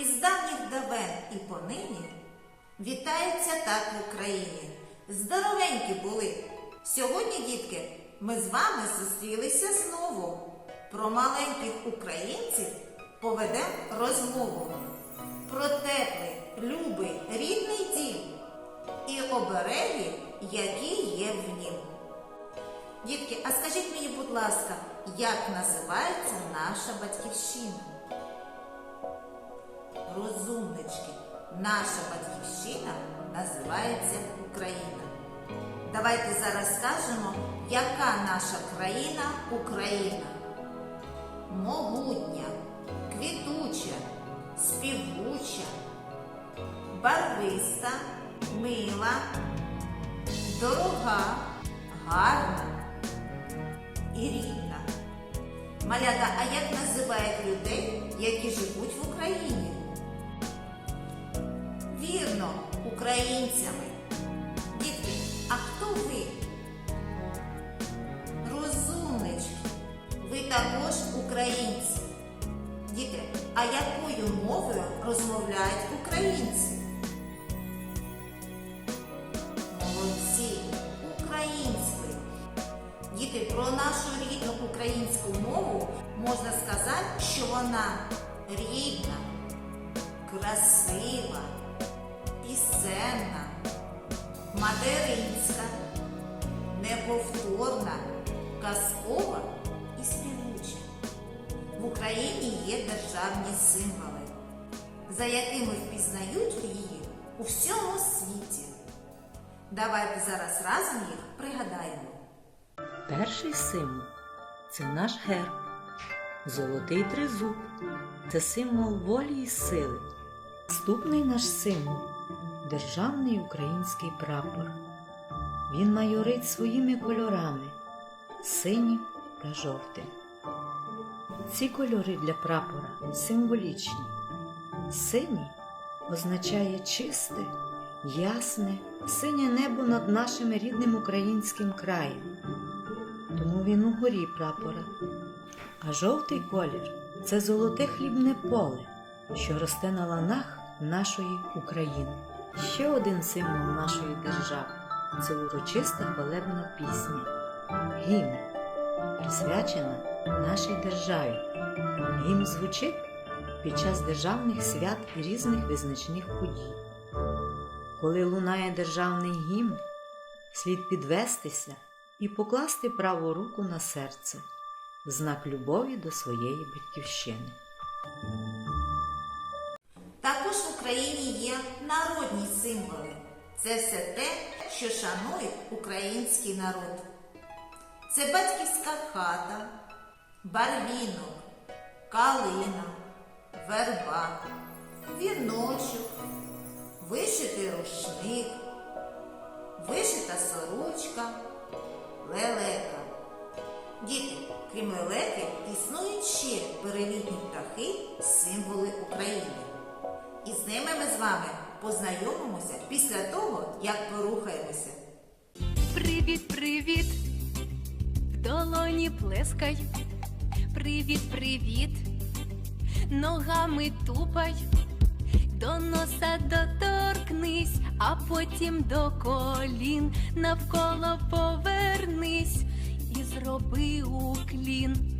Із давніх давен і понині вітається так в Україні. Здоровенькі були. Сьогодні, дітки, ми з вами зустрілися знову. Про маленьких українців поведемо розмову. Про теплий, любий, рідний дім і обереги, які є в нім. Дітки, а скажіть мені, будь ласка, як називається наша батьківщина? Розумнички, наша батьківщина називається Україна. Давайте зараз скажемо, яка наша країна Україна. Могутня, квітуча, співуча, барвиста, мила, дорога, гарна і рідна. Малята, а як називають людей, які живуть в Україні? Вірно, українцями. Дітки, а хто ви? Розумнички. Ви також українці. Діти, а якою мовою розмовляють українці? Молодці, українською. Діти, про нашу рідну українську мову можна сказати, що вона рідна, красива, пісенна, материнська, неповторна, казкова і співуча. В Україні є державні символи, за якими впізнають її у всьому світі. Давайте зараз разом їх пригадаємо. Перший символ це наш герб. Золотий тризуб це символ волі і сили. Наступний наш символ державний український прапор. Він майорить своїми кольорами синім та жовтим. Ці кольори для прапора символічні. Синій означає чисте, ясне, синє небо над нашим рідним українським краєм. Тому він угорі прапора. А жовтий колір це золоте хлібне поле, що росте на ланах нашої України. Ще один символ нашої держави це урочиста хвалебна пісня. Гімн, присвячена нашій державі. Гімн звучить під час державних свят і різних визначних подій. Коли лунає державний гімн, слід підвестися і покласти праву руку на серце в знак любові до своєї батьківщини. Символи. Це все те, що шанує український народ. Це батьківська хата, барвінок, калина, верба, віночок, вишитий рушник, вишита сорочка, лелека. Діти, крім лелеки, існують ще перелітні птахи, символи України. І з ними ми з вами познайомимося після того, як порухаємося. Привіт, привіт, в долоні плескай. Привіт, привіт, ногами тупай, до носа доторкнись, а потім до колін навколо повернись і зроби уклін.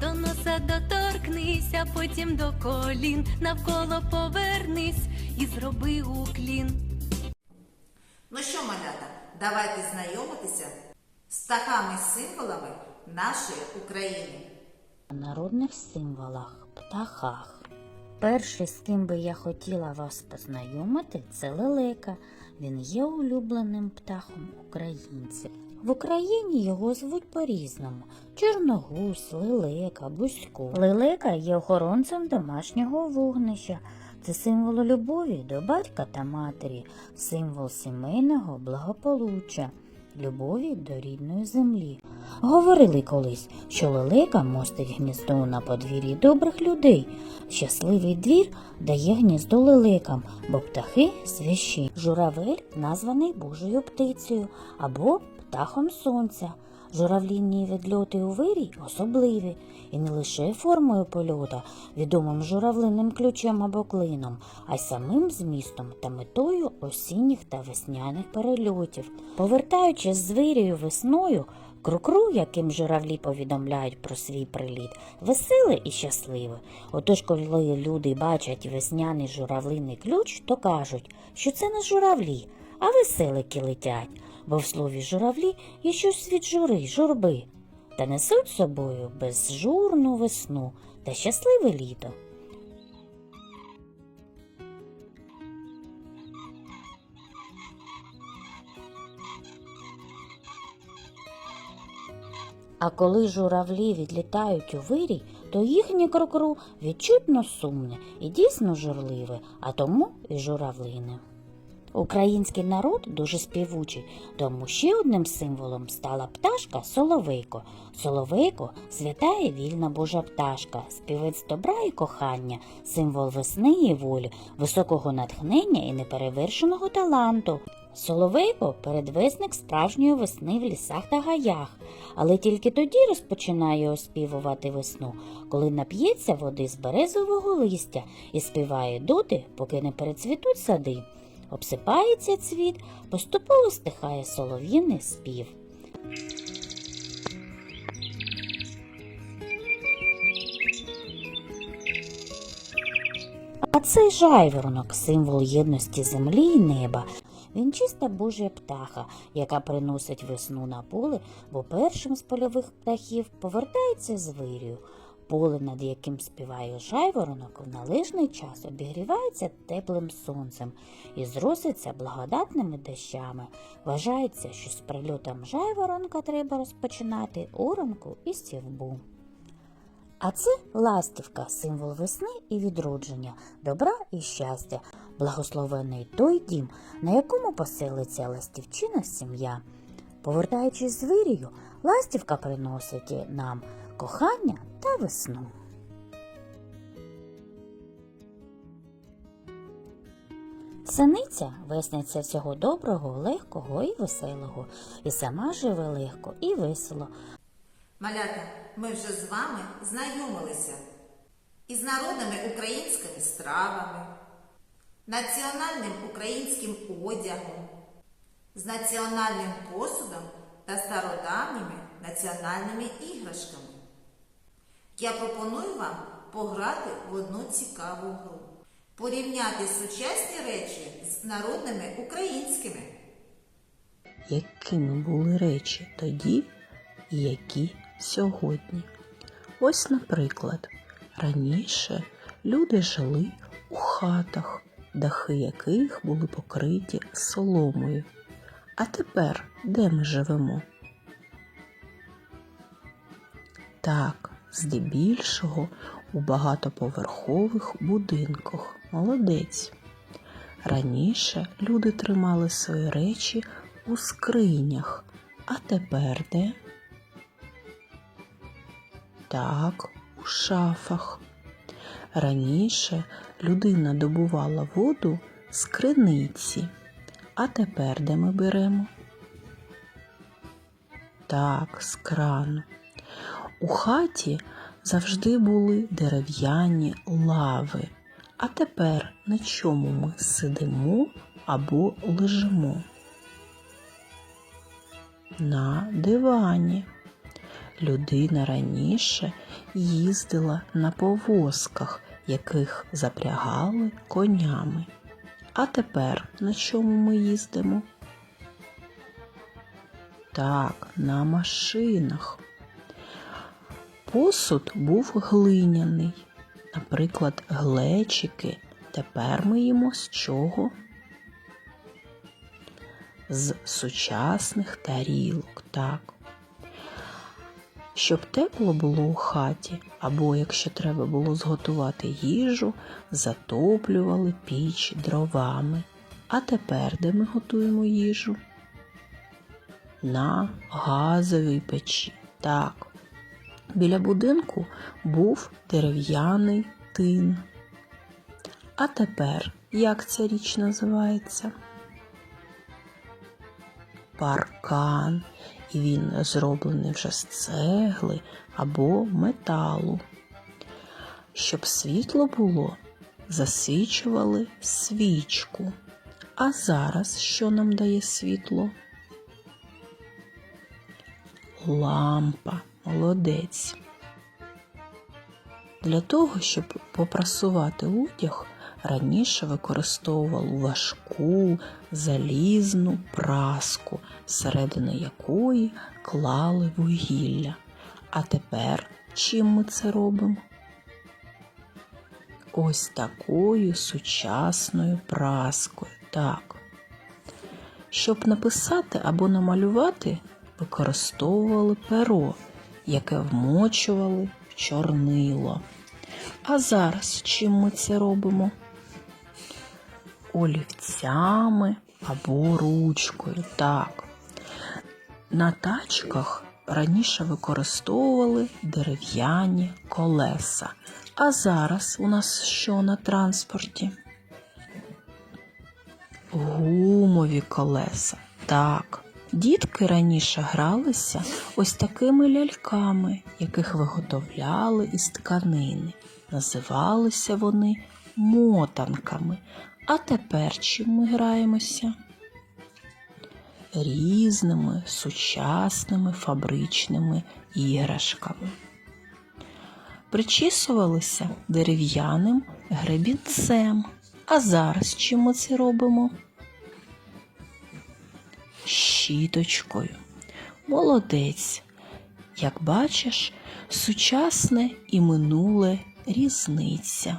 до носа доторкнись, а потім до колін, навколо повернись і зроби уклін. Ну що, малята, давайте знайомитися з птахами символами нашої України. народних символах, птахах. Перший, з ким би я хотіла вас познайомити, це лелека. Він є улюбленим птахом українців. В Україні його звуть по-різному чорногуз, лелека, бузько. Лелека є охоронцем домашнього вогнища. Це символ любові до батька та матері, символ сімейного благополуччя, любові до рідної землі. Говорили колись, що лелека мостить гніздо на подвір'ї добрих людей. Щасливий двір дає гніздо лелекам, бо птахи свящі. Журавель названий Божою птицею або птахом сонця. Журавлінні відльоти у вирій особливі, і не лише формою польота, відомим журавлиним ключем або клином, а й самим змістом та метою осінніх та весняних перельотів. Повертаючись з вирію весною, крукру, яким журавлі повідомляють про свій приліт, веселе і щасливе. Отож, коли люди бачать весняний журавлиний ключ, то кажуть, що це не журавлі, а веселики летять, бо в слові журавлі є щось від жури, журби, та несуть собою безжурну весну та щасливе літо. А коли журавлі відлітають у вирій, то їхнє крокру відчутно сумне і дійсно журливе, а тому і журавлине. Український народ дуже співучий, тому ще одним символом стала пташка Соловейко. Соловейко свята і вільна Божа пташка, співець добра і кохання, символ весни і волі, високого натхнення і неперевершеного таланту. Соловейко передвесник справжньої весни в лісах та гаях, але тільки тоді розпочинає оспівувати весну, коли нап'ється води з березового листя і співає доти, поки не перецвітуть сади. Обсипається цвіт, поступово стихає солов'їний спів. А цей жайворонок символ єдності землі і неба. Він чиста божа птаха, яка приносить весну на поле, бо першим з польових птахів повертається з вирію. Поле, над яким співає жайворонок, в належний час обігрівається теплим сонцем і зроситься благодатними дощами. Вважається, що з прильотом жайворонка треба розпочинати оранку і сівбу. А це ластівка, символ весни і відродження, добра і щастя, благословений той дім, на якому поселиться ластівчина сім'я. Повертаючись з вирію, ластівка приносить нам кохання та весну. Синиця весниця всього доброго, легкого і веселого, і сама живе легко і весело, Малята, ми вже з вами знайомилися із народними українськими стравами, національним українським одягом, з національним посудом та стародавніми національними іграшками. Я пропоную вам пограти в одну цікаву гру, порівняти сучасні речі з народними українськими. якими були речі тоді і які сьогодні. Ось, наприклад, раніше люди жили у хатах, дахи яких були покриті соломою. А тепер де ми живемо? Так, здебільшого у багатоповерхових будинках. Молодець. Раніше люди тримали свої речі у скринях, а тепер де? Так, у шафах. Раніше людина добувала воду з криниці, а тепер де ми беремо? Так, з крану. У хаті завжди були дерев'яні лави, а тепер на чому ми сидимо або лежимо? На дивані. Людина раніше їздила на повозках, яких запрягали конями. А тепер на чому ми їздимо? Так, на машинах. Посуд був глиняний, наприклад, глечики. Тепер ми їмо з чого? з сучасних тарілок, так. Щоб тепло було у хаті, або якщо треба було зготувати їжу, затоплювали піч дровами. А тепер де ми готуємо їжу? На газовій печі. Так. Біля будинку був дерев'яний тин. А тепер як ця річ називається? Паркан, і він зроблений вже з цегли або металу. Щоб світло було, засвічували свічку. А зараз що нам дає світло? Лампа, молодець. Для того, щоб попрасувати одяг, раніше використовували важку залізну праску, всередину якої клали вугілля. А тепер чим ми це робимо? Ось такою сучасною праскою. Так. Щоб написати або намалювати, використовували перо, яке вмочували в чорнило. А зараз чим ми це робимо? Олівцями або ручкою. Так. На тачках раніше використовували дерев'яні колеса. А зараз у нас що на транспорті? Гумові колеса. Так. Дітки раніше гралися ось такими ляльками, яких виготовляли із тканини. Називалися вони мотанками. А тепер чим ми граємося? Різними сучасними фабричними іграшками. Причісувалися дерев'яним гребінцем. А зараз чим ми це робимо? Щіточкою. Молодець. Як бачиш, сучасне і минуле різниця.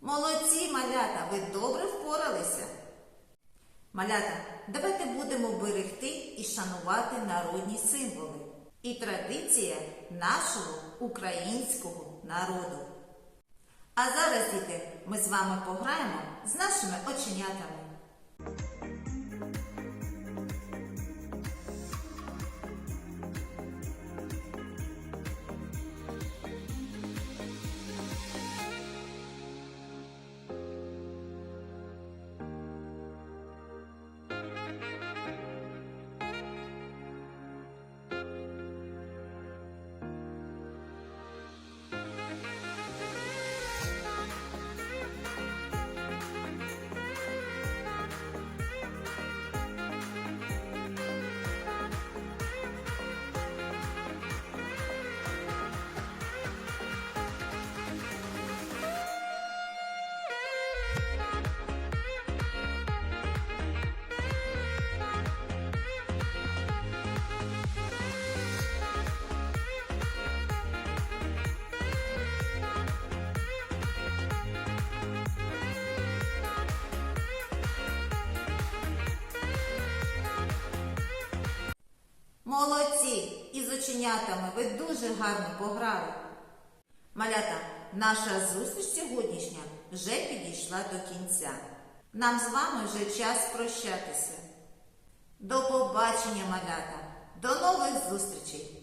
Молодці, малята, ви добре впоралися. Малята, давайте будемо берегти і шанувати народні символи і традиція нашого українського народу. А зараз, діти, ми з вами пограємо з нашими оченятами. Із ви дуже гарно пограли. Малята, наша зустріч сьогоднішня вже підійшла до кінця. Нам з вами вже час прощатися. До побачення, малята! До нових зустрічей!